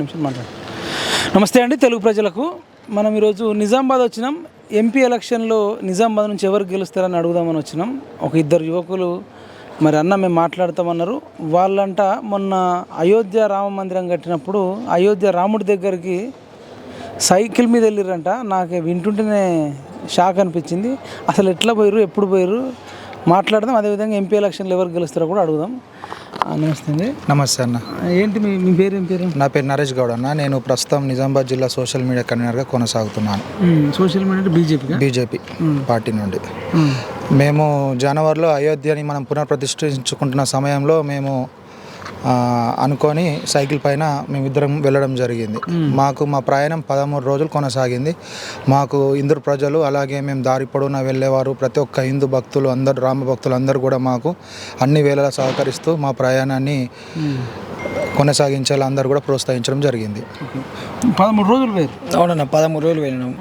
నిమిషం మాట్లాడు. నమస్తే అండి తెలుగు ప్రజలకు. మనం ఈరోజు నిజామాబాద్ వచ్చినాం. ఎంపీ ఎలక్షన్లో నిజామాబాద్ నుంచి ఎవరు గెలుస్తారని అడుగుదామని వచ్చినాం. ఒక ఇద్దరు యువకులు మరి అన్న మేము మాట్లాడతామన్నారు. వాళ్ళంట మొన్న అయోధ్య రామ మందిరం కట్టినప్పుడు అయోధ్య రాముడి దగ్గరికి సైకిల్ మీద వెళ్ళిరంట నాకు వింటుంటేనే షాక్ అనిపించింది. అసలు ఎట్లా పోయారు ఎప్పుడు పోయారు మాట్లాడదాం. అదేవిధంగా ఎంపీ ఎలక్షన్లో ఎవరు గెలుస్తారో కూడా అడుగుదాం. నమస్తే. అండి నమస్తే అన్న. ఏంటి మీ మీ పేరు ఏం పేరు? నా పేరు నరేష్ గౌడ్ అన్న. నేను ప్రస్తుతం నిజామాబాద్ జిల్లా సోషల్ మీడియా కన్వీనర్గా కొనసాగుతున్నాను. సోషల్ మీడియా అంటే బీజేపీగా బీజేపీ పార్టీ నుండి. మేము జనవరిలో అయోధ్యని మనం పునఃప్రతిష్ఠించుకుంటున్న సమయంలో మేము అనుకొని సైకిల్ పైన మేమిద్దరం వెళ్ళడం జరిగింది. మాకు మా ప్రయాణం పదమూడు రోజులు కొనసాగింది. మాకు ఇందూరు ప్రజలు అలాగే మేము దారి పొడవునా వెళ్ళేవారు. ప్రతి ఒక్క హిందూ భక్తులు అందరు రామ భక్తులు అందరూ కూడా మాకు అన్ని వేళలా సహకరిస్తూ మా ప్రయాణాన్ని కొనసాగించేలా అందరూ కూడా ప్రోత్సహించడం జరిగింది. పదమూడు రోజులు అవునన్న పదమూడు రోజులు వెళ్ళినాం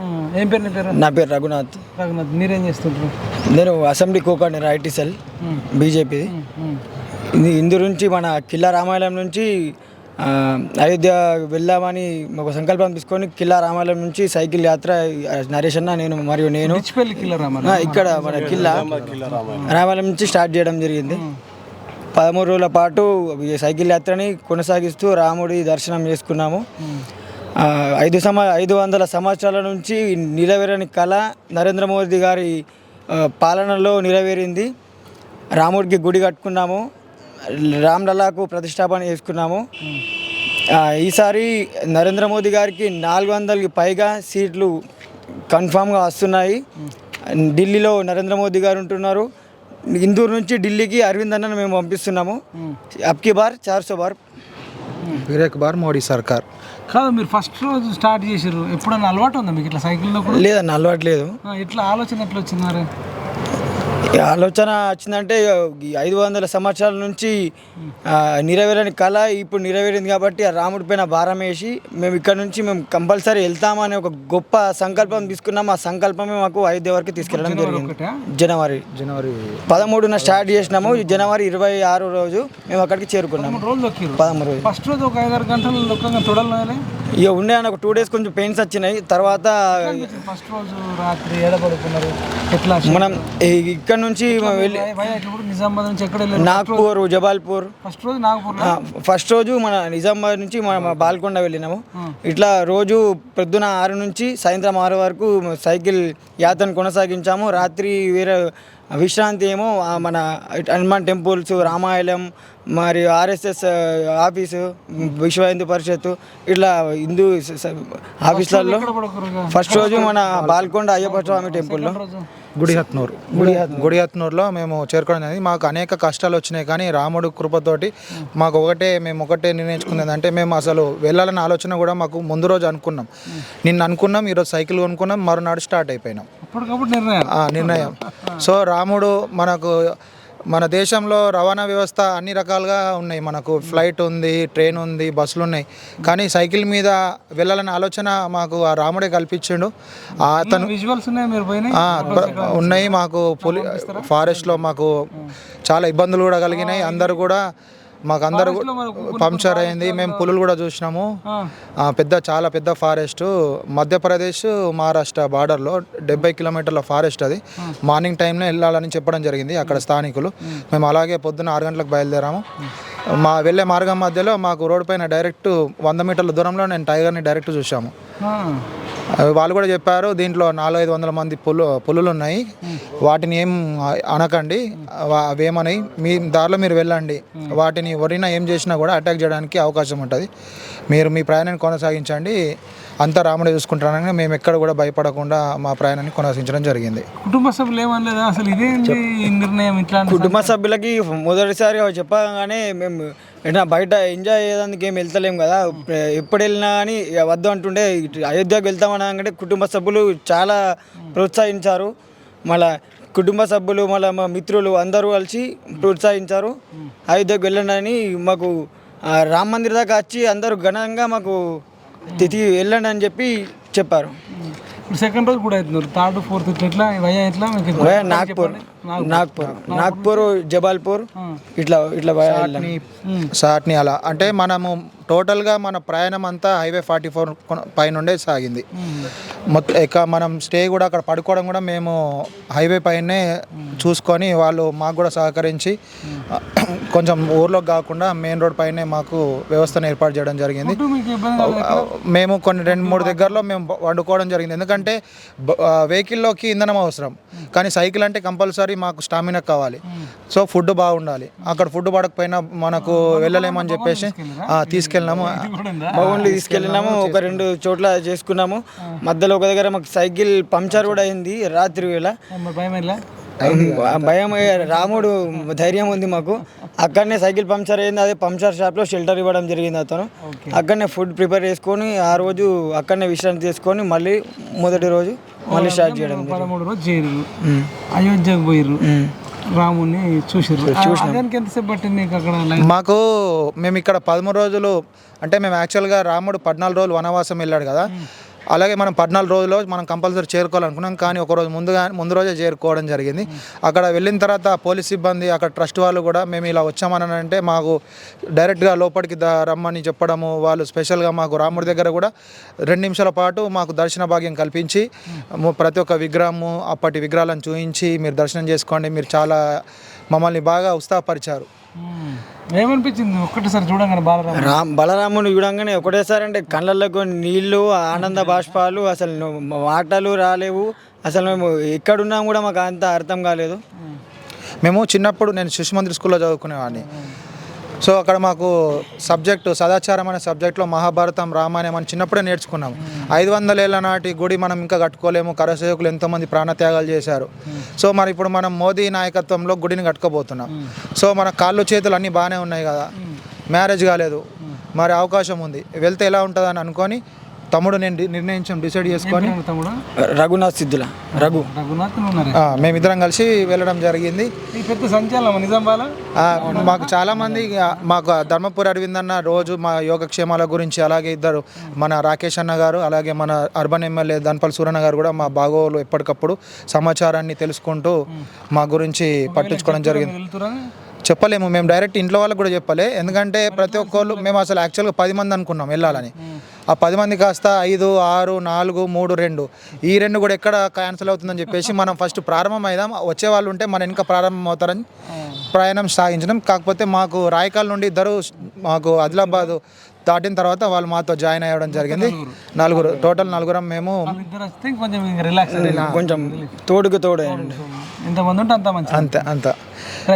ఏం పేరు నీ పేరు? నా పేరు రఘునాథ్. రఘునాథ్ మీరేం చేస్తుంటారు నేను అసెంబ్లీ కోకాడిని ఐటీ సెల్ బీజేపీ ఇది ఇందు నుంచి మన కిల్లా రామాలయం నుంచి ఆ, అయోధ్య వెళ్దామని ఒక సంకల్పం తీసుకొని కిల్లా రామాలయం నుంచి సైకిల్ యాత్ర నరేష్ అన్న నేను మరియు నేను ఇక్కడ మన కిల్లా రామాలయం నుంచి స్టార్ట్ చేయడం జరిగింది. పదమూడు రోజుల పాటు ఈ సైకిల్ యాత్రని కొనసాగిస్తూ రాముడి దర్శనం చేసుకున్నాము. ఆ, ఐదు సమ ఐదు వందల సంవత్సరాల నుంచి నెరవేరని కళ నరేంద్ర మోదీ గారి పాలనలో నెరవేరింది రాముడికి గుడి కట్టుకున్నాము. రామ్ లల్లాకు ప్రతిష్టాపన చేసుకున్నాము. ఈసారి నరేంద్ర మోదీ గారికి నాలుగు వందలకి పైగా సీట్లు కన్ఫామ్గా వస్తున్నాయి. ఢిల్లీలో నరేంద్ర మోదీ గారు ఉంటున్నారు. ఇందూరు నుంచి ఢిల్లీకి అరవింద్ అన్నను మేము పంపిస్తున్నాము. అబ్కి బార్ చార్ సో బార్. విరేక్ బార్ మోడీ సర్కార్. కాదు మీరు ఫస్ట్ రోజు స్టార్ట్ చేసారు ఎప్పుడన్నా అలవాటు ఉందా మీకు ఇట్లా సైకిల్లో కూడా? లేదన్న అలవాట్లేదు ఆ, ఇట్లా ఆలోచన ఎట్లా వచ్చింది మరి? ఆలోచన వచ్చిందంటే ఈ ఐదు వందల సంవత్సరాల నుంచి నెరవేరని కళ ఇప్పుడు నెరవేరింది కాబట్టి ఆ రాముడి పైన భారం వేసి మేము ఇక్కడ నుంచి మేము కంపల్సరీ వెళ్తామని ఒక గొప్ప సంకల్పం తీసుకున్నాం. ఆ సంకల్పమే మాకు అయోధ్య వరకు తీసుకెళ్ళడం జరిగింది? జనవరి. జనవరి. పదమూడున స్టార్ట్ చేసినాము. జనవరి ఇరవై ఆరు రోజు మేము అక్కడికి చేరుకున్నాము. పదమూడు రోజు ఫస్ట్ రోజు ఒక ఐదారు గంటలు ఇక ఉండే ఒక టూ డేస్ కొంచెం పెయిన్స్ వచ్చినాయి. తర్వాత ఫస్ట్ రోజు రాత్రి ఏడబడుకున్నారు ఎట్లా మనం ఇక్కడ నుంచి వెళ్ళి నిజామాబాద్ నుంచి ఎక్కడ నాగ్పూర్ జబాల్పూర్. ఫస్ట్ రోజు నాగపూర్ ఫస్ట్ రోజు మన నిజామాబాద్ నుంచి మన బాల్కొండ వెళ్ళినాము. ఇట్లా రోజు పొద్దున ఆరు నుంచి సాయంత్రం ఆరు వరకు సైకిల్ యాత్రను కొనసాగించాము. రాత్రి వేరే విశ్రాంతి ఏమో మన హనుమాన్ టెంపుల్స్ రామాయణం మరియు ఆర్ఎస్ఎస్ ఆఫీసు విశ్వ హిందూ పరిషత్ ఇట్లా హిందూ ఆఫీసులలో ఫస్ట్ రోజు మన బాల్కొండ అయ్యప్ప స్వామి టెంపుల్లో. గుడిహత్నూర్. గుడిహత్నూర్లో మేము చేరుకోవడం జరిగింది. మాకు అనేక కష్టాలు వచ్చినాయి కానీ రాముడు కృపతోటి మాకు ఒకటే మేము ఒకటే నిర్ణయించుకున్నది. అంటే మేము అసలు వెళ్ళాలన్న ఆలోచన కూడా మాకు ముందు రోజు అనుకున్నాం. నిన్న అనుకున్నాం ఈరోజు సైకిల్ కొనుక్కున్నాం మరునాడు స్టార్ట్ అయిపోయినాం. అప్పటికప్పుడు నిర్ణయం. సో రాముడు మనకు మన దేశంలో రవాణా వ్యవస్థ అన్ని రకాలుగా ఉన్నాయి. మనకు ఫ్లైట్ ఉంది ట్రైన్ ఉంది బస్సులు ఉన్నాయి. కానీ సైకిల్ మీద వెళ్ళాలనే ఆలోచన మాకు ఆ రాముడే కల్పించిండు. అతను విజువల్స్ ఉన్నాయి మాకు పులి ఫారెస్ట్లో మాకు చాలా ఇబ్బందులు కూడా కలిగినాయి. అందరు కూడా మాకు అందరు పంక్చర్ అయింది. మేము పులులు కూడా చూసినాము. పెద్ద చాలా పెద్ద ఫారెస్ట్ మధ్యప్రదేశ్ మహారాష్ట్ర బార్డర్లో డెబ్బై కిలోమీటర్ల ఫారెస్ట్ అది. మార్నింగ్ టైంలో వెళ్ళాలని చెప్పడం జరిగింది అక్కడ స్థానికులు. మేము అలాగే పొద్దున్న ఆరు గంటలకు బయలుదేరాము. మా వెళ్ళే మార్గం మధ్యలో మాకు రోడ్ పైన డైరెక్ట్ వంద మీటర్ల దూరంలో నేను టైగర్ని డైరెక్ట్ చూసాము వాళ్ళు కూడా చెప్పారు దీంట్లో నాలుగైదు వందల మంది పులు పులులు ఉన్నాయి వాటిని ఏం అనకండి అవేమని మీ దారిలో మీరు వెళ్ళండి. వాటిని ఎవరైనా ఏం చేసినా కూడా అటాక్ చేయడానికి అవకాశం ఉంటుంది. మీరు మీ ప్రయాణాన్ని కొనసాగించండి. అంతా రాముడే చూసుకుంటారని మేము ఎక్కడ కూడా భయపడకుండా మా ప్రయాణాన్ని కొనసాగించడం జరిగింది. కుటుంబ సభ్యులు ఏమనలేదా? అసలు ఇదేంటి ఈ నిర్ణయం ఇట్లాంటి కుటుంబ సభ్యులకి మొదటిసారి చెప్పగానే మేము ఎట్లా బయట ఎంజాయ్ చేయడానికి ఏం వెళ్తలేం కదా. ఎప్పుడు వెళ్ళినా కానీ వద్దు అంటుండే అయోధ్యకు వెళ్తామనగానే కుటుంబ సభ్యులు చాలా ప్రోత్సహించారు. మళ్ళా కుటుంబ సభ్యులు మళ్ళీ మా మిత్రులు అందరూ కలిసి ప్రోత్సహించారు. అయోధ్యకు వెళ్ళండి మాకు రామ మందిర్ దాకా వచ్చి అందరూ ఘనంగా మాకు తిథి వెళ్ళండి అని చెప్పి చెప్పారు. ఇప్పుడు సెకండ్ రోజు కూడా అవుతున్నారు. థర్డ్ ఫోర్త్ ఇట్లా ఎట్లా ఎట్లా నాగ్పూర్. నాగ్పూర్. నాగ్పూర్. జబాల్పూర్ ఇట్లా ఇట్లా. సాట్ని. అలా. అంటే మనము టోటల్గా మన ప్రయాణం అంతా హైవే ఫార్టీ ఫోర్ పైనుండే సాగింది. మొత్తం ఇక మనం స్టే కూడా అక్కడ పడుకోవడం కూడా మేము హైవే పైనే చూసుకొని వాళ్ళు మాకు కూడా సహకరించి కొంచెం ఊర్లోకి కాకుండా మెయిన్ రోడ్ పైనే మాకు వ్యవస్థను ఏర్పాటు చేయడం జరిగింది? మేము కొన్ని రెండు మూడు దగ్గరలో మేము వండుకోవడం జరిగింది. ఎందుకంటే వెహికల్లోకి ఇంధనం అవసరం. కానీ సైకిల్ అంటే కంపల్సరీ మాకు స్టామినా కావాలి. సో ఫుడ్ బాగుండాలి. అక్కడ ఫుడ్ పడకపోయినా మనకు వెళ్ళలేమని చెప్పేసి తీసుకెళ్ళినాము? భవన్లు తీసుకెళ్ళినాము. ఒక రెండు చోట్ల చేసుకున్నాము. మధ్యలో ఒక దగ్గర మాకు సైకిల్ పంచర్ కూడా అయింది రాత్రి వేళ. భయం రాముడు ధైర్యం ఉంది మాకు. అక్కడనే సైకిల్ పంచర్ అయింది. అదే పంచర్ షాప్లో షెల్టర్ ఇవ్వడం జరిగింది అతను. అక్కడనే ఫుడ్ ప్రిపేర్ చేసుకొని ఆ రోజు అక్కడనే విశ్రాంతి తీసుకొని మళ్ళీ మొదటి రోజు మళ్ళీ స్టార్ట్ చేయడం. పదమూడు రోజు. అయోధ్యకు పోయిర్రు. రాముని చూసిర్రు. దానికి ఎంతసేపు పట్టింది నీకు అక్కడ మాకు మేము ఇక్కడ పదమూడు రోజులు అంటే మేము యాక్చువల్గా రాముడు పద్నాలుగు రోజులు వనవాసం వెళ్ళాడు కదా. అలాగే మనం పద్నాలుగు రోజుల్లో మనం కంపల్సరీ చేరుకోవాలనుకున్నాం కానీ ఒకరోజు ముందుగా ముందు రోజే చేరుకోవడం జరిగింది. అక్కడ వెళ్ళిన తర్వాత పోలీస్ సిబ్బంది అక్కడ ట్రస్ట్ వాళ్ళు కూడా మేము ఇలా వచ్చామని అంటే మాకు డైరెక్ట్గా లోపలికి రమ్మని చెప్పడము వాళ్ళు స్పెషల్గా మాకు రాముడి దగ్గర కూడా రెండు నిమిషాల పాటు మాకు దర్శన భాగ్యం కల్పించి ప్రతి ఒక్క విగ్రహము అప్పటి విగ్రహాలను చూపించి మీరు దర్శనం చేసుకోండి మీరు చాలా మమ్మల్ని బాగా ఉత్సాహపరిచారు. ఏమనిపించింది? ఒక్కటేసారి చూడంగానే బాలరామ రామ్ బలరాముని చూడంగానే ఒకటేసారి అంటే కళ్ళల్లో నీళ్ళు ఆనంద బాష్పాలు అసలు మాటలు రాలేవు. అసలు మేము ఎక్కడున్నాం కూడా మాకు అంత అర్థం కాలేదు. మేము. చిన్నప్పుడు నేను శిశు మందిర్ స్కూల్లో చదువుకునేవాడిని. సో అక్కడ మాకు సబ్జెక్టు సదాచారం అనే సబ్జెక్ట్లో మహాభారతం రామాయణం అని చిన్నప్పుడే నేర్చుకున్నాం. ఐదు వందల ఏళ్ళ నాటి గుడి మనం ఇంకా కట్టుకోలేము. కరసేవకులు ఎంతోమంది ప్రాణత్యాగాలు చేశారు. సో మరి ఇప్పుడు మనం మోదీ నాయకత్వంలో గుడిని కట్టుకోబోతున్నాం. సో మన కాళ్ళు చేతులు అన్నీ బాగానే ఉన్నాయి కదా. మ్యారేజ్ కాలేదు. మరి అవకాశం ఉంది. వెళ్తే ఎలా ఉంటుందని అనుకొని తమ్ముడు నేను నిర్ణయించాం డిసైడ్ చేసుకొని. తమ్ముడు? రఘునాథ్ సిద్ధుల రఘు. రఘునాథ్ మేమిద్దరం కలిసి వెళ్ళడం జరిగింది. పెద్ద సంచలనం ఆ, మాకు చాలా మంది ఆ, మాకు ధర్మపురి అరవింద్ అన్న రోజు మా యోగక్షేమాల గురించి అలాగే ఇద్దరు మన రాకేష్ అన్న గారు అలాగే మన అర్బన్ ఎమ్మెల్యే దన్పల్ సూరన్న గారు కూడా మా బాగోలు ఎప్పటికప్పుడు సమాచారాన్ని తెలుసుకుంటూ మా గురించి పట్టించుకోవడం జరిగింది. చెప్పలేము. మేము డైరెక్ట్ ఇంట్లో వాళ్ళకి కూడా చెప్పలే. ఎందుకంటే ప్రతి ఒక్కళ్ళు మేము అసలు యాక్చువల్గా పది మంది అనుకున్నాం వెళ్ళాలని. ఆ పది మంది కాస్త ఐదు ఆరు నాలుగు మూడు రెండు. ఈ రెండు కూడా ఎక్కడ క్యాన్సిల్ అవుతుందని చెప్పేసి మనం ఫస్ట్ ప్రారంభం అయిదాం వచ్చే వాళ్ళు ఉంటే మన ఇంకా ప్రారంభం అవుతారని ప్రయాణం సాగించడం కాకపోతే మాకు రాయకాల్ నుండి ఇద్దరు మాకు ఆదిలాబాద్ దాటిన తర్వాత వాళ్ళు మాతో జాయిన్ అయ్యడం జరిగింది. నలుగురు. టోటల్ నలుగురం మేము కొంచెం తోడుకు తోడు. ఎంతమంది ఉంటే అంత మంచి అంతే అంత.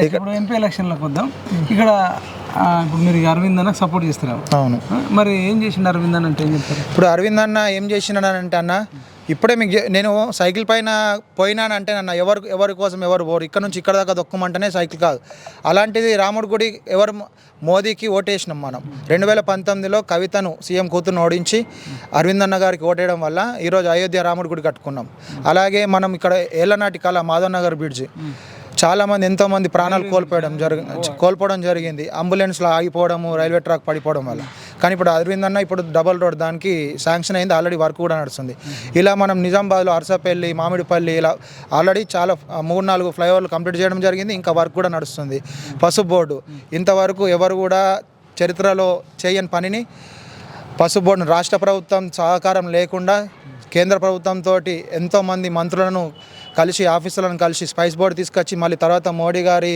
ఇప్పుడు ఎంపీ ఎలక్షన్లకు వద్దాం. ఇక్కడ ఇప్పుడు మీరు అరవింద్ అన్న సపోర్ట్ చేస్తారు అవును. మరి ఏం చేసిండు అరవింద్ అన్న అంటే ఏం చెప్తారు? ఇప్పుడు అరవింద్ అన్న ఏం చేసినానంటే అన్న ఇప్పుడే మీకు నేను సైకిల్ పైన పోయినానంటే నన్ను ఎవరు ఎవరి కోసం ఎవరు పోరు. ఇక్కడ నుంచి ఇక్కడ దాకా దొక్కమంటేనే సైకిల్ కాదు. అలాంటిది రాముడి గుడి ఎవరు మోదీకి ఓటేసినాం మనం. రెండు వేల పంతొమ్మిదిలో కవితను సీఎం కూతురును ఓడించి అరవింద్ అన్న గారికి ఓటేయడం వల్ల ఈరోజు అయోధ్య రాముడి గుడి కట్టుకున్నాం. అలాగే మనం ఇక్కడ ఏళ్ళనాటి కళ మాధవ్ నగర్ బ్రిడ్జి. చాలామంది ఎంతోమంది ప్రాణాలు కోల్పోవడం జరిగి కోల్పోవడం జరిగింది. అంబులెన్స్లో ఆగిపోవడము రైల్వే ట్రాక్ పడిపోవడం వల్ల. కానీ ఇప్పుడు అరవింద్ అన్న ఇప్పుడు డబల్ రోడ్ దానికి శాంక్షన్ అయింది ఆల్రెడీ వర్క్ కూడా నడుస్తుంది. ఇలా మనం నిజామాబాద్లో అరసపల్లి మామిడిపల్లి ఇలా ఆల్రెడీ చాలా మూడు నాలుగు ఫ్లైఓవర్లు కంప్లీట్ చేయడం జరిగింది ఇంకా వర్క్ కూడా నడుస్తుంది. పసుపు బోర్డు. ఇంతవరకు ఎవరు కూడా చరిత్రలో చేయని పనిని పసుపు బోర్డును రాష్ట్ర ప్రభుత్వం సహకారం లేకుండా కేంద్ర ప్రభుత్వంతో ఎంతోమంది మంత్రులను కలిసి ఆఫీసులను కలిసి స్పైస్ బోర్డు తీసుకొచ్చి మళ్ళీ తర్వాత మోడీ గారి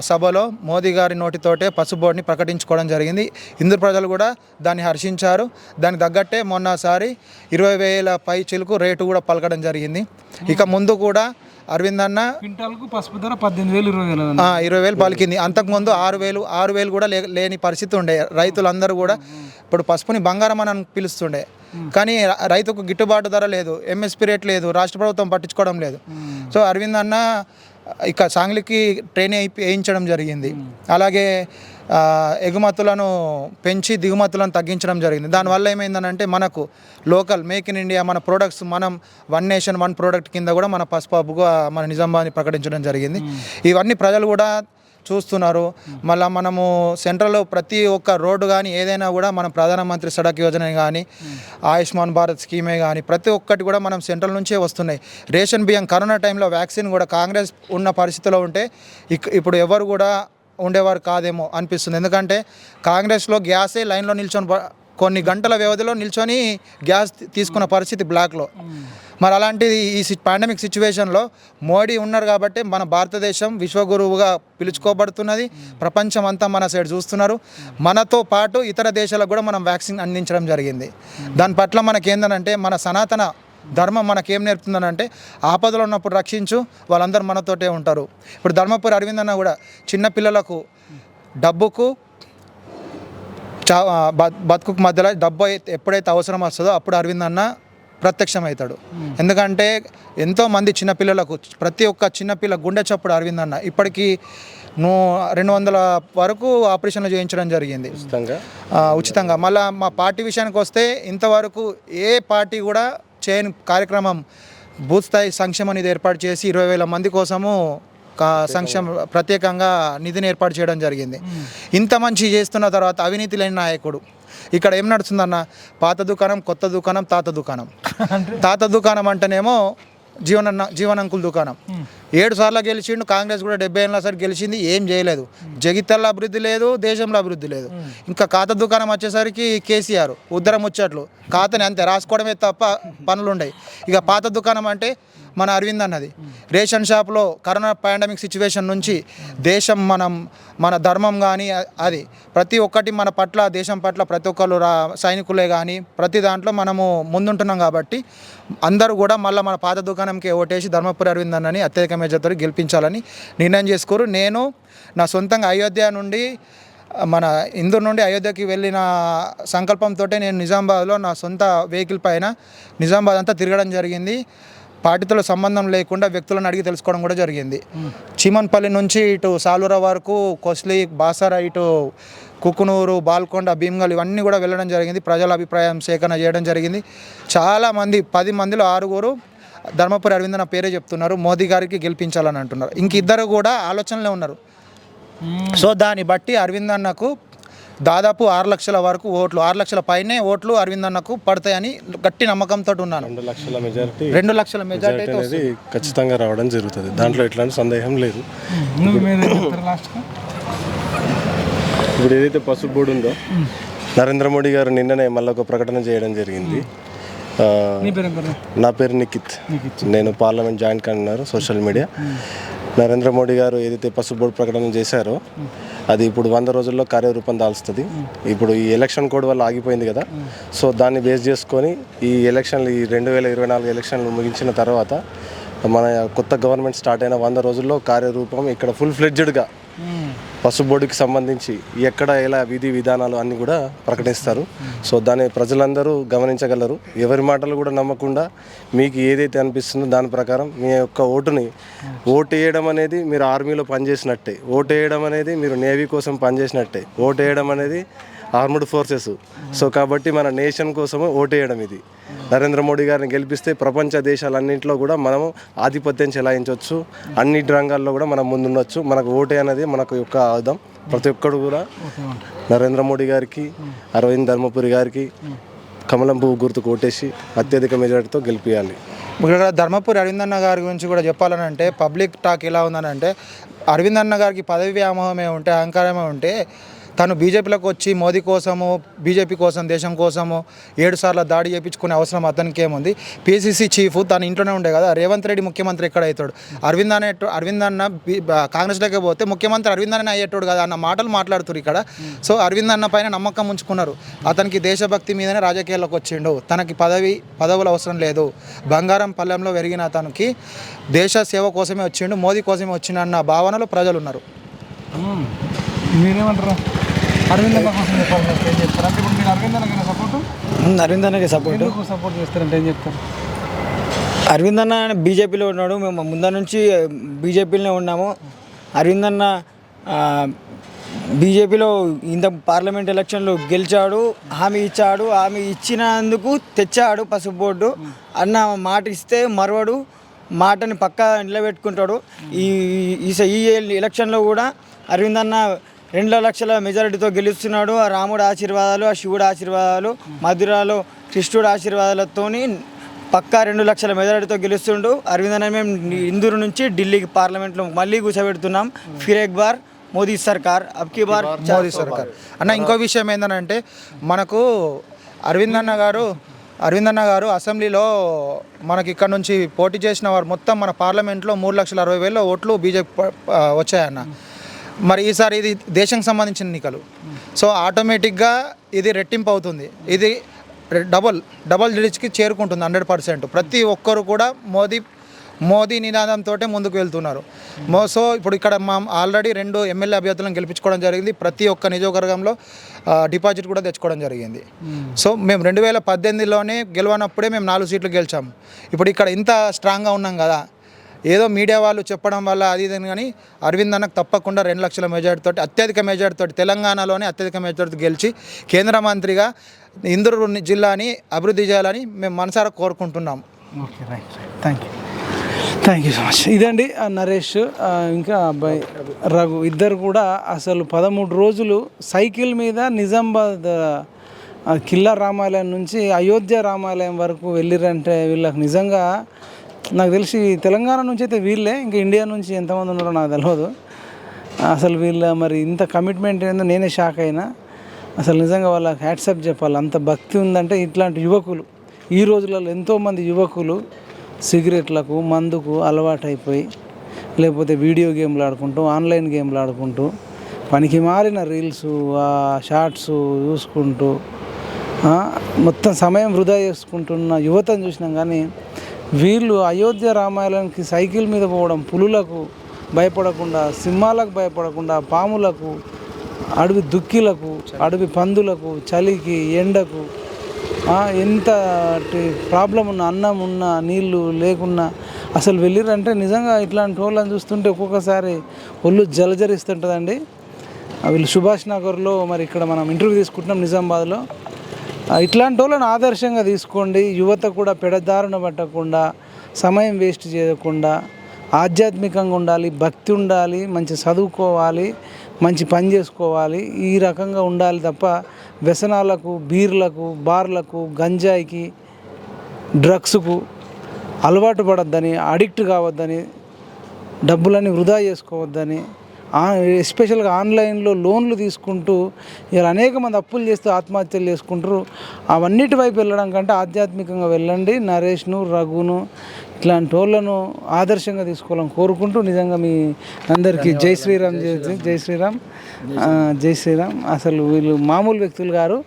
సభలో మోదీ గారి నోటితోటే పసుపు బోర్డుని ప్రకటించుకోవడం జరిగింది. ఇందు ప్రజలు కూడా దాన్ని హర్షించారు. దానికి తగ్గట్టే మొన్నసారి ఇరవై వేల పై చిలుకు రేటు కూడా పలకడం జరిగింది. ఇక ముందు కూడా అరవింద్ అన్న క్వింటాల్కు పసుపు ధర పద్దెనిమిది వేలు ఇరవై వేలు ఇరవై వేలు పలికింది. అంతకుముందు ఆరు వేలు ఆరు వేలు కూడా లేని పరిస్థితి ఉండే. రైతులందరూ కూడా ఇప్పుడు పసుపుని బంగారం అని పిలుస్తుండే. కానీ రైతుకు గిట్టుబాటు ధర లేదు. ఎంఎస్పీ రేట్ లేదు. రాష్ట్ర ప్రభుత్వం పట్టించుకోవడం లేదు. సో అరవింద్ అన్న ఇక సాంగ్లీకి ట్రైన్ అయి వేయించడం జరిగింది. అలాగే ఎగుమతులను పెంచి దిగుమతులను తగ్గించడం జరిగింది. దానివల్ల ఏమైందనంటే మనకు లోకల్ మేక్ ఇన్ ఇండియా మన ప్రోడక్ట్స్ మనం వన్ నేషన్ వన్ ప్రోడక్ట్ కింద కూడా మన పసుపాపుగా మన నిజామాబాద్ని ప్రకటించడం జరిగింది. ఇవన్నీ ప్రజలు కూడా చూస్తున్నారు. మళ్ళీ మనము సెంట్రల్లో ప్రతి ఒక్క రోడ్డు కానీ ఏదైనా కూడా మనం ప్రధానమంత్రి సడక్ యోజన కానీ ఆయుష్మాన్ భారత్ స్కీమే కానీ ప్రతి ఒక్కటి కూడా మనం సెంట్రల్ నుంచే వస్తున్నాయి. రేషన్ బియ్యం కరోనా టైంలో వ్యాక్సిన్ కూడా కాంగ్రెస్ ఉన్న పరిస్థితిలో ఉంటే ఇక్ ఇప్పుడు ఎవరు కూడా ఉండేవారు కాదేమో అనిపిస్తుంది. ఎందుకంటే కాంగ్రెస్లో గ్యాసే లైన్లో నిల్చొని కొన్ని గంటల వ్యవధిలో నిల్చొని గ్యాస్ తీసుకున్న పరిస్థితి బ్లాక్లో. మరి అలాంటిది ఈ పాండమిక్ సిచ్యువేషన్లో మోడీ ఉన్నారు కాబట్టి మన భారతదేశం విశ్వగురువుగా పిలుచుకోబడుతున్నది. ప్రపంచం అంతా మన సైడ్ చూస్తున్నారు. మనతో పాటు ఇతర దేశాలకు కూడా మనం వ్యాక్సిన్ అందించడం జరిగింది. దాని పట్ల మనకేందనంటే మన సనాతన ధర్మం మనకేం నేర్పుతుందనంటే ఆపదలో ఉన్నప్పుడు రక్షించు వాళ్ళందరూ మనతోటే ఉంటారు. ఇప్పుడు ధర్మపురి అరవింద్ అన్న కూడా చిన్న పిల్లలకు డబ్బుకు చా బతుకు మధ్యలో డబ్బు అయితే ఎప్పుడైతే అవసరం వస్తుందో అప్పుడు అరవింద్ అన్న ప్రత్యక్షమవుతాడు ఎందుకంటే ఎంతో మంది చిన్నపిల్లలకు ప్రతి ఒక్క చిన్నపిల్ల గుండె చప్పుడు అరవింద్ అన్న. ఇప్పటికీ నువ్వు రెండు వందల వరకు ఆపరేషన్లు చేయించడం జరిగింది. ఉచితంగా? మళ్ళీ మా పార్టీ విషయానికి వస్తే ఇంతవరకు ఏ పార్టీ కూడా చేయని కార్యక్రమం బూత్ స్థాయి సంక్షేమ నిధి ఏర్పాటు చేసి ఇరవై వేల మంది కోసము సంక్షేమ ప్రత్యేకంగా నిధిని ఏర్పాటు చేయడం జరిగింది. ఇంత మంచి చేస్తున్న తర్వాత అవినీతి లేని నాయకుడు. ఇక్కడ ఏం నడుస్తుందన్న? పాత దుకాణం కొత్త దుకాణం తాత దుకాణం. తాత దుకాణం అంటేనేమో జీవన జీవనంకుల్ దుకాణం. ఏడు సార్లు గెలిచిండు కాంగ్రెస్ కూడా డెబ్బై ఏళ్ళ సార్ గెలిచింది ఏం చేయలేదు. జగిత్యాల అభివృద్ధి లేదు దేశంలో అభివృద్ధి లేదు. ఇంకా ఖాతా దుకాణం వచ్చేసరికి కేసీఆర్ ఉద్దరం ముచ్చట్లు. ఖాతాని అంతే రాసుకోవడమే తప్ప పనులు ఇక పాత దుకాణం అంటే మన అరవింద్ అన్నది. రేషన్ షాప్లో కరోనా పాండమిక్ సిచ్యువేషన్ నుంచి దేశం మనం మన ధర్మం కానీ అది ప్రతి ఒక్కటి మన పట్ల దేశం పట్ల ప్రతి ఒక్కరు రా సైనికులే కానీ ప్రతి దాంట్లో మనము ముందుంటున్నాం కాబట్టి అందరూ కూడా మళ్ళీ మన పాత దుకాణంకి ఓటేసి ధర్మపురి అరవింద్ అన్నని అత్యధికమైన మేజర్తో గెలిపించాలని నిర్ణయం చేసుకోరు. నేను నా సొంతంగా అయోధ్య నుండి మన ఇందూరు నుండి అయోధ్యకి వెళ్ళిన సంకల్పంతో నేను నిజామాబాద్లో నా సొంత వెహికల్ పైన నిజామాబాద్ అంతా తిరగడం జరిగింది. పార్టీతో సంబంధం లేకుండా వ్యక్తులను అడిగి తెలుసుకోవడం కూడా జరిగింది. చీమన్పల్లి నుంచి ఇటు సాలూర వరకు కొస్లి బాసర ఇటు కుకునూరు బాల్కొండ భీమ్గల్ ఇవన్నీ కూడా వెళ్ళడం జరిగింది. ప్రజల అభిప్రాయం సేకరణ చేయడం జరిగింది. చాలామంది పది మందిలో ఆరుగురు ధర్మపురి అరవింద్ నా పేరే చెప్తున్నారు మోదీ గారికి గెలిపించాలని అంటున్నారు. ఇంక ఇద్దరు కూడా ఆలోచనలే ఉన్నారు. సో దాన్ని బట్టి అరవింద్ అన్నకు దాదాపు ఆరు లక్షల వరకు ఓట్లు ఆరు లక్షల పైనే ఓట్లు అరవింద్ అన్నకు పడతాయని గట్టి నమ్మకంతో ఉన్నాను. రెండు లక్షల మెజారిటీ రెండు లక్షల మెజార్టీ అయితే అనేది ఖచ్చితంగా రావడం జరుగుతుంది. దాంట్లో ఎట్లాంటి సందేహం లేదు. ఇప్పుడు ఏదైతే పసుపు బోర్డు ఉందో నరేంద్ర మోడీ గారు నిన్ననే మళ్ళీ ఒక ప్రకటన చేయడం జరిగింది. నీ పేరు నిఖిత్. నేను parliament joint convenor social media. Narendra Modi గారు ఏదైతే పసుపు బోర్డు ప్రకటన చేశారో అది ఇప్పుడు వంద రోజుల్లో కార్యరూపం దాల్స్తుంది. ఇప్పుడు ఈ ఎలక్షన్ కోడ్ వల్ల ఆగిపోయింది కదా. సో దాన్ని బేస్ చేసుకొని ఈ ఎలక్షన్లు ఈ రెండు వేల ఇరవై నాలుగు ఎలక్షన్లు ముగించిన తర్వాత మన కొత్త గవర్నమెంట్ స్టార్ట్ అయిన వంద రోజుల్లో కార్యరూపం ఇక్కడ ఫుల్ ఫ్లెడ్జ్డ్గా పసుపు బోర్డుకి సంబంధించి ఎక్కడ ఎలా విధి విధానాలు అన్నీ కూడా ప్రకటిస్తారు. సో దాన్ని ప్రజలందరూ గమనించగలరు. ఎవరి మాటలు కూడా నమ్మకుండా మీకు ఏదైతే అనిపిస్తుందో దాని ప్రకారం మీ యొక్క ఓటుని ఓటు వేయడం అనేది మీరు ఆర్మీలో పనిచేసినట్టే. ఓటు వేయడం అనేది మీరు నేవీ కోసం పనిచేసినట్టే. ఓటు వేయడం అనేది ఆర్మ్డ్ ఫోర్సెస్. సో కాబట్టి మన నేషన్ కోసము వేయడం ఇది. నరేంద్ర మోడీ గారిని గెలిపిస్తే ప్రపంచ దేశాలన్నింటిలో కూడా మనము ఆధిపత్యం చెలాయించవచ్చు. అన్ని రంగాల్లో కూడా మనం ముందుండొచ్చు. మనకు ఓటే అనేది మనకు యొక్క ఆయుధం. ప్రతి ఒక్కడు కూడా నరేంద్ర మోడీ గారికి అరవింద్ ధర్మపురి గారికి కమలం పువ్వు గుర్తుకు ఓటేసి అత్యధిక మెజారిటీతో గెలిపించాలి ఇక్కడ ధర్మపురి అరవింద్ అన్న గారి గురించి కూడా చెప్పాలని అంటే పబ్లిక్ టాక్ ఎలా ఉందని అంటే అరవింద్ అన్న గారికి పదవి వ్యామోహమే ఉంటే అహంకారమే ఉంటే తను బీజేపీలోకి వచ్చి మోదీ కోసము బీజేపీ కోసం దేశం కోసము ఏడు సార్లు దాడి చేయించుకునే అవసరం అతనికి ఏముంది పీసీసీ చీఫ్ తన ఇంట్లోనే ఉండే కదా రేవంత్ రెడ్డి ముఖ్యమంత్రి ఎక్కడ అవుతాడు? అరవింద్ అనే అరవింద్ అన్న కాంగ్రెస్లోకి పోతే ముఖ్యమంత్రి అరవింద్ అన్న అయ్యేటోడు కదా అన్న మాటలు మాట్లాడుతున్నారు ఇక్కడ. సో అరవింద్ అన్న పైన నమ్మకం ఉంచుకున్నారు. అతనికి దేశభక్తి మీదనే రాజకీయాల్లోకి వచ్చిండు. తనకి పదవి పదవులు అవసరం లేదు. బంగారం పల్లెంలో పెరిగిన అతనికి దేశ సేవ కోసమే వచ్చిండు మోదీ కోసమే వచ్చిండన్న భావనలో ప్రజలు ఉన్నారు మీరేమంటారు? అరవింద్ అన్న కోసం చెప్పాలి ఫస్ట్ ఏం చెప్తారు అంటే ఇప్పుడు మీరు అరవింద్ అన్నకైనా సపోర్ట్ అరవింద్ అన్నకి సపోర్ట్ ఎందుకు సపోర్ట్ చేస్తారంటే ఏం చెప్తారు? అరవింద్ అన్న బీజేపీలో ఉన్నాడు. మేము ముందర నుంచి బీజేపీలోనే ఉన్నాము. అరవింద్ అన్న బీజేపీలో ఇంత పార్లమెంట్ ఎలక్షన్లో గెలిచాడు హామీ ఇచ్చాడు. హామీ ఇచ్చినందుకు తెచ్చాడు పసుపు బోర్డు. అన్న మాట ఇస్తే మరవడు. మాటని పక్కా నిలబెట్టుకుంటాడు. ఈ ఈ ఎలక్షన్లో కూడా అరవింద్ అన్న రెండు లక్షల మెజారిటీతో గెలుస్తున్నాడు. ఆ రాముడు ఆశీర్వాదాలు ఆ శివుడు ఆశీర్వాదాలు మధురాలో కృష్ణుడు ఆశీర్వాదాలతోని పక్కా రెండు లక్షల మెజారిటీతో గెలుస్తుండు. అరవింద్ మేము ఇందూరు నుంచి ఢిల్లీకి పార్లమెంట్లో మళ్ళీ కూర్చోబెడుతున్నాం. ఫిర్ ఎక్ బార్ మోదీ సర్కార్. అబ్కి బార్ మోదీ సర్కార్. అన్న ఇంకో విషయం ఏంటంటే మనకు అరవింద్ అన్న గారు అరవింద్ అన్న గారు అసెంబ్లీలో మనకి ఇక్కడ నుంచి పోటీ చేసిన వారు మొత్తం మన పార్లమెంట్లో మూడు లక్షల అరవై వేల ఓట్లు బీజేపీ వచ్చాయన్న. మరి ఈసారి ఇది దేశానికి సంబంధించిన ఎన్నికలు. సో ఆటోమేటిక్గా ఇది రెట్టింపు అవుతుంది. ఇది డబల్ డబల్ డిజిట్కి చేరుకుంటుంది హండ్రెడ్ పర్సెంట్. ప్రతి ఒక్కరు కూడా మోదీ మోదీ నినాదంతో ముందుకు వెళ్తున్నారు. మో సో ఇప్పుడు ఇక్కడ మా ఆల్రెడీ రెండు ఎమ్మెల్యే అభ్యర్థులను గెలిపించుకోవడం జరిగింది. ప్రతి ఒక్క నియోజకవర్గంలో డిపాజిట్ కూడా తెచ్చుకోవడం జరిగింది. సో మేము రెండు వేల పద్దెనిమిదిలోనే గెలవనప్పుడే మేము నాలుగు సీట్లు గెలిచాము. ఇప్పుడు ఇక్కడ ఇంత స్ట్రాంగ్గా ఉన్నాం కదా ఏదో మీడియా వాళ్ళు చెప్పడం వల్ల అది ఇది కానీ అరవింద్ అన్నకు తప్పకుండా రెండు లక్షల మెజార్టీ తోటి అత్యధిక మెజార్టీ తోటి తెలంగాణలోనే అత్యధిక మెజార్టీ గెలిచి కేంద్ర మంత్రిగా ఇందూరు జిల్లాని అభివృద్ధి చేయాలని మేము మనసారా కోరుకుంటున్నాం. Okay right thank you thank you so much ఇదండి నరేష్ ఇంకా అబ్బాయి రఘు. ఇద్దరు కూడా అసలు పదమూడు రోజులు సైకిల్ మీద నిజామాబాద్ కిల్లా రామాలయం నుంచి అయోధ్య రామాలయం వరకు వెళ్ళిరంటే వీళ్ళకి నిజంగా నాకు తెలిసి తెలంగాణ నుంచి అయితే వీళ్ళే ఇంకా ఇండియా నుంచి ఎంతమంది ఉన్నారో నాకు తెలియదు అసలు వీళ్ళ మరి ఇంత కమిట్మెంట్ ఏందో నేనే షాక్ అయినా. అసలు నిజంగా వాళ్ళకి హ్యాట్సప్ చెప్పాలి. అంత భక్తి ఉందంటే ఇట్లాంటి యువకులు ఈ రోజులలో ఎంతోమంది యువకులు సిగరెట్లకు మందుకు అలవాటైపోయి లేకపోతే వీడియో గేమ్లు ఆడుకుంటూ ఆన్లైన్ గేమ్లు ఆడుకుంటూ పనికి మారిన రీల్స్ ఆ షార్ట్స్ చూసుకుంటూ మొత్తం సమయం వృధా చేసుకుంటున్న యువతను చూసినాం కానీ వీళ్ళు అయోధ్య రామాయణానికి సైకిల్ మీద పోవడం పులులకు భయపడకుండా సింహాలకు భయపడకుండా పాములకు అడవి దుక్కిలకు అడవి పందులకు చలికి ఎండకు ఎంత ప్రాబ్లం ఉన్న అన్నం ఉన్న నీళ్ళు లేకున్నా అసలు వెళ్ళిరంటే నిజంగా ఇట్లాంటి వాళ్ళని చూస్తుంటే ఒక్కొక్కసారి ఒళ్ళు జలజరిస్తుంటుందండి. వీళ్ళు సుభాష్ నగర్లో మరి ఇక్కడ మనం ఇంటర్వ్యూ తీసుకుంటున్నాం నిజామాబాద్లో. ఇట్లాంటి వాళ్ళని ఆదర్శంగా తీసుకోండి. యువత కూడా పెడదారుణ పట్టకుండా సమయం వేస్ట్ చేయకుండా ఆధ్యాత్మికంగా ఉండాలి భక్తి ఉండాలి మంచి చదువుకోవాలి మంచి పని చేసుకోవాలి. ఈ రకంగా ఉండాలి తప్ప వ్యసనాలకు బీర్లకు బార్లకు గంజాయికి డ్రగ్స్కు అలవాటు పడొద్దని అడిక్ట్ కావద్దని డబ్బులని వృధా చేసుకోవద్దని ఎస్పెషల్గా ఆన్లైన్లో లోన్లు తీసుకుంటూ ఇలా అనేక మంది అప్పులు చేస్తూ ఆత్మహత్యలు చేసుకుంటారు. అవన్నిటి వైపు వెళ్ళడం కంటే ఆధ్యాత్మికంగా వెళ్ళండి. నరేష్ను రఘును ఇట్లాంటి వాళ్ళను ఆదర్శంగా తీసుకోవాలని కోరుకుంటూ నిజంగా మీ అందరికీ జై శ్రీరామ్ జై జై శ్రీరామ్. జై శ్రీరామ్. అసలు వీళ్ళు మామూలు వ్యక్తులు గారు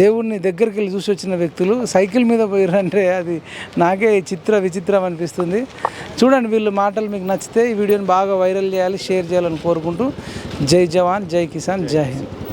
దేవుణ్ణి దగ్గరికి వెళ్ళి చూసి వచ్చిన వ్యక్తులు సైకిల్ మీద పోయారంటే అది నాకే చిత్ర విచిత్రం అనిపిస్తుంది. చూడండి వీళ్ళ మాటలు మీకు నచ్చితే ఈ వీడియోని బాగా వైరల్ చేయాలి షేర్ చేయాలని కోరుకుంటూ. జై జవాన్ జై కిసాన్ జై హింద్.